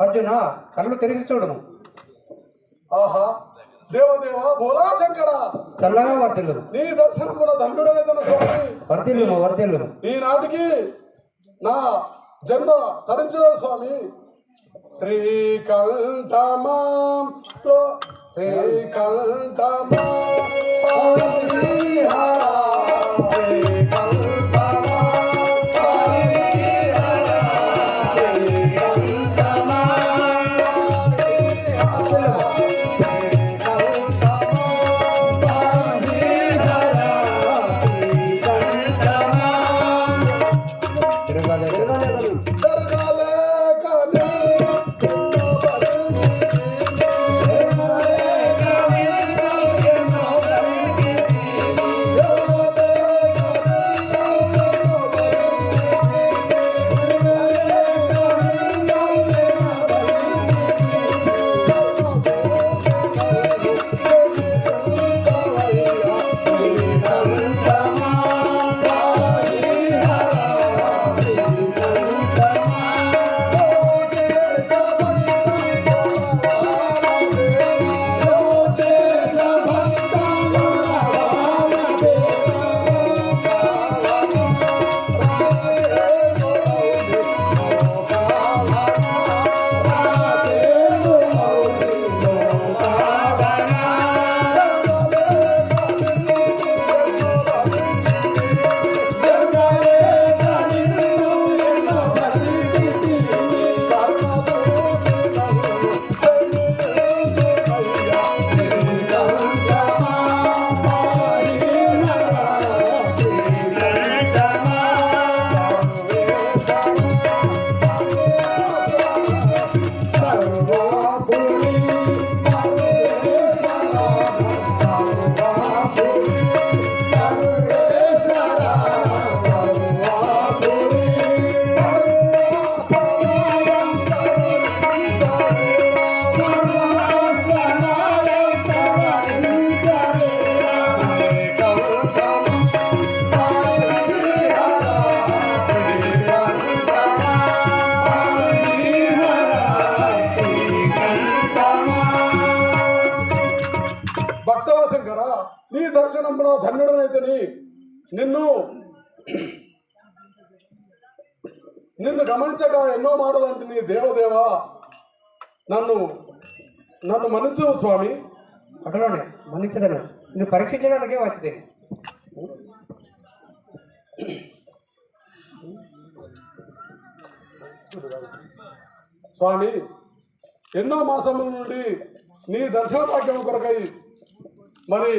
అర్జున కళ్ళు తెరిచి చూడము ఆహా దేవదేవ భోలా శంకర! చల్లగా వర్తిల్లును. నీ దర్శనమున దండుడనేదన స్వామి. వర్తిల్లును వర్తిల్లును ఈనాటికి నా జన్మ తరించిన స్వామి. శ్రీకంఠమా శ్రీకంఠమా భక్తవాసంకర నీ దర్శనంలో ధన్యుడనైతేని నిన్ను నిన్ను గమనించక ఎన్నో మాటలు అంటే నీ దేవదేవ నన్ను నన్ను మన్నించు స్వామి. అటులోనే మన్నించదను. నువ్వు పరీక్షించడానికే వచ్చింది స్వామి ఎన్నో మాసముల నుండి నీ దర్శన భాగ్యం కొరకై మరి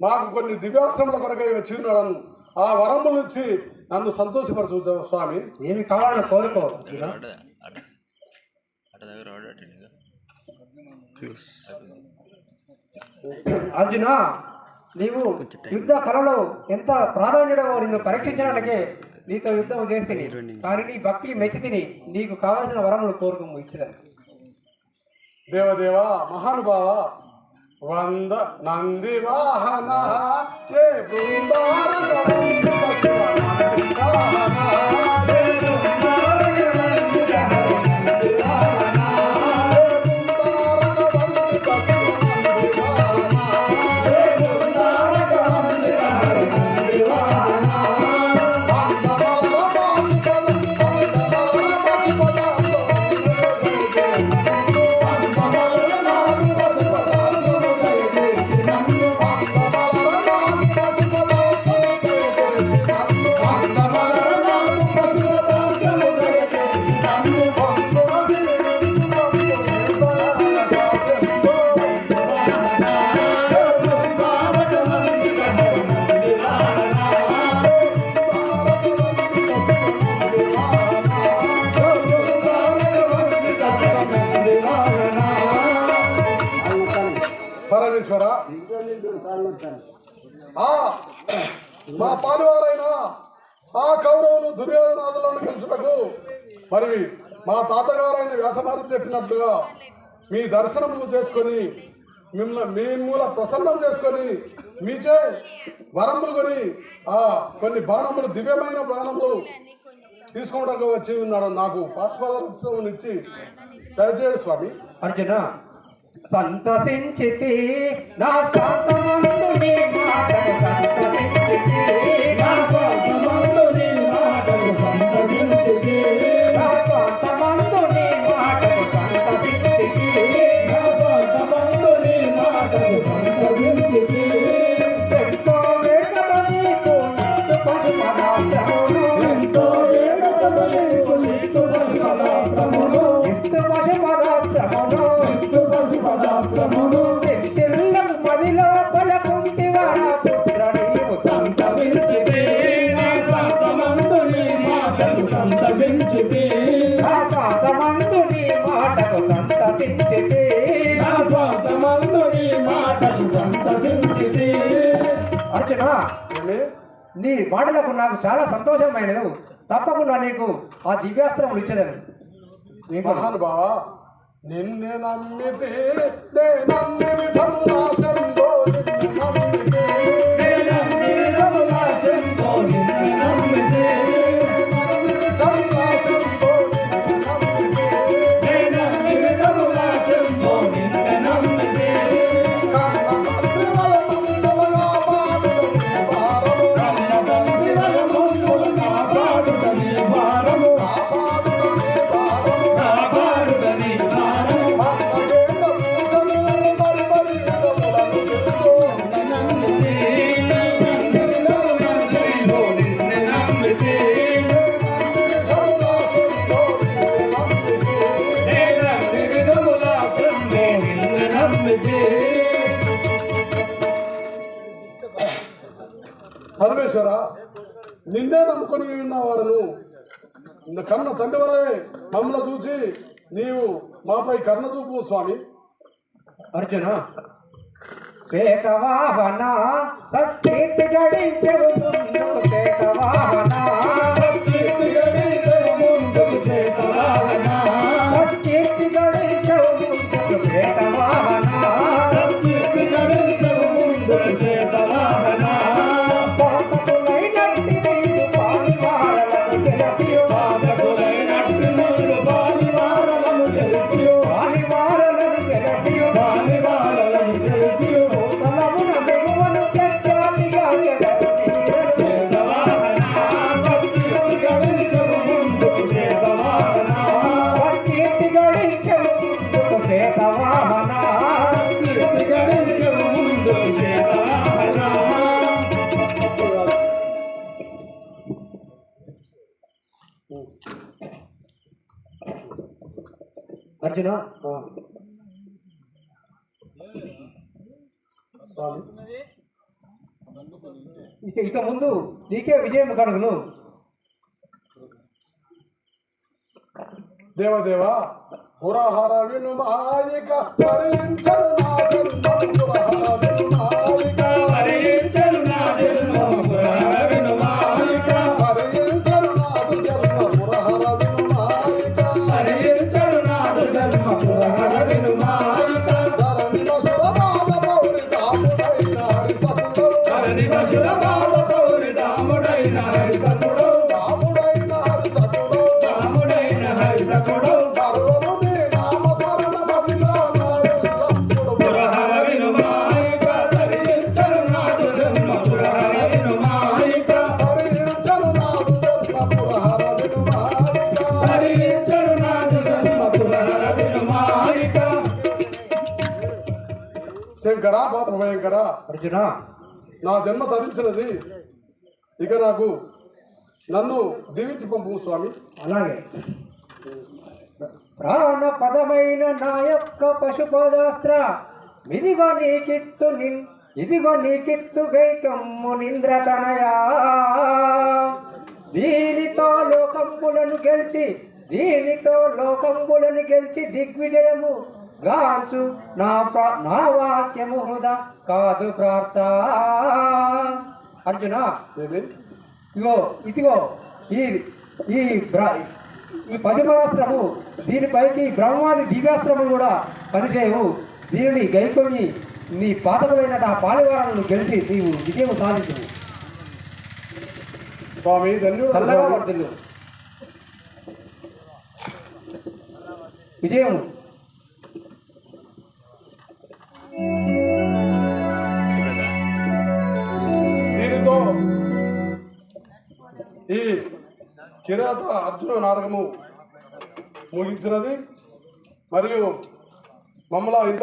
మాకు కొన్ని దివ్యాశ్రముల కొరకై వచ్చి ఉన్నాను ఆ వరముల నుంచి నన్ను సంతోషపరచు స్వామి. ఏమి కావాలని కోరుకో అర్జున. నీవు యుద్ధ కళలో ఎంత ప్రాధాన్యుడో నిన్ను పరీక్షించడానికే నీతో యుద్ధం చేస్తుంది కానీ నీ భక్తి మెచ్చి తిని నీకు కావలసిన వరములు కోరుకోము ఇచ్చదని దేవదేవ మహానుభావ వంద నంది వాహన ఏ పరమేశ్వర ఆ మా పాలువారైన ఆ కౌరవులు దుర్యోధనాథులను గెలుచుటకు. మరి మా తాతగారైన వ్యాసమారి చెప్పినట్లుగా మీ దర్శనములు చేసుకొని మిమ్మల్ని మీ మూల ప్రసన్నం చేసుకొని మీచే వరములు కొని ఆ కొన్ని బాణములు దివ్యమైన బాణములు తీసుకోవడానికి వచ్చి ఉన్నారు. నాకు పాస్పదం ఇచ్చి దయచేయండి స్వామి. అర్జున సంతసించితి నా శాంతమందు నీ మాట సంతసించితి నా శాంతమందు నీ మాటలకు నాకు చాలా సంతోషమైనది. తప్పకుండా నీకు ఆ దివ్యాస్త్రములు ఇచ్చేదాను. నీకు మహానుభావ నిన్నే నమ్మితే నమ్మి నిన్నే నమ్ముకొని ఉన్నవాడును. కన్న తండ్రి వల్లే మమ్మల్ని చూసి నీవు మాపై కర్ణ చూపు స్వామి. అర్జున గడించెవు గడించెవు గడించెవు గడించెవు శ్వేతవాహన. అర్జున? ఇక ముందు నీకే విజయం కడుగును దేవదేవ పురహర వినుమాయిక హరించరు నా జన్మం పురహర వినుమాయిక హరించరు నా జన్మము పురహర వినుమాయిక. హరించరు నాదు జన్మ పురహర వినుమాయిక హరించరు నాదు జన్మ పురహర వినుమాయిక. ధరణి వసురనాథ పౌరి దాముడైన హరిపతుడు ధరణి వసుర బాల పౌరి దాముడైన హరిసకుడు. శంకర పాప భయంకర. అర్జున నా జన్మ తరించినది. ఇక నాకు నన్ను దీవించి పంపు స్వామి. అలాగే. ప్రాణ పదమైన నా యొక్క పశుపదాస్త్ర ఇదిగో నీకిత్తు నిన్ ఇదిగో నీకిత్తు గైకమ్ము నింద్రతనయా దీనితో లోకంబులను గెలిచి దీనితో లోకంబులను గెలిచి దిగ్విజయము గాంచు నా నా వాక్యము హృదా కాదు ప్రార్థ. అర్జున ఇగో ఇదిగో ఈ ఈ ఈ పదిమాస్త్రము దీనిపైకి బ్రహ్మాది దివ్యాస్త్రము కూడా పనిచేయవు. దీనిని గైకొని నీ పాతకమైన ఆ పాలివారాలను గెలిచి నీవు విజయం సాధించు స్వామి విజయము. కిరాత అర్జున నాటకము ముగించినది మరియు మమ్మలా ఇంత